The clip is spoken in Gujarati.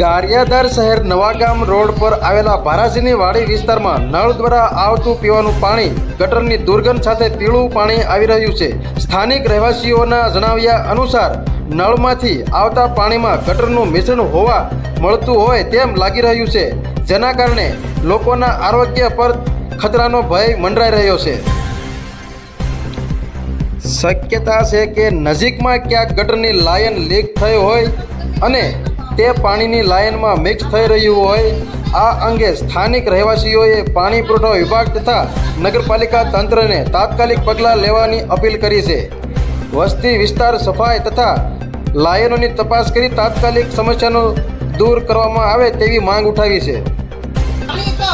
ગારિયાધાર શહેર નવાગામ રોડ પર આવેલા ભારાજીની વાડી વિસ્તારમાં નળ દ્વારા આવતું પીવાનું પાણી, ગટરની દુર્ગંધ સાથે પીળું પાણી આવી રહ્યું છે. સ્થાનિક રહેવાસીઓના જણાવ્યા અનુસાર, નળમાંથી આવતા પાણીમાં ગટરનું મિશ્રણ હોવા મળતું હોય તેમ લાગી રહ્યું છે, જેના કારણે લોકોના આરોગ્ય પર ખતરાનો ભય મંડરાઈ રહ્યો છે. શક્યતા છે કે નજીકમાં ક્યાંક ગટરની લાયન લીક થઈ હોય અને તે પાણીની લાયનમાં મિક્સ થઈ રહ્યું હોય, આ અંગે સ્થાનિક રહેવાસીઓએ પાણી પુરવઠા વિભાગ તથા નગરપાલિકા તંત્રને તાત્કાલિક પગલાં લેવાની અપીલ કરી છે. વસ્તી વિસ્તાર સફાઈ તથા લાયનોની તપાસ કરી તાત્કાલિક સમસ્યાનો દૂર કરવામાં આવે તેવી માંગ ઉઠાવી છે. પાણી તો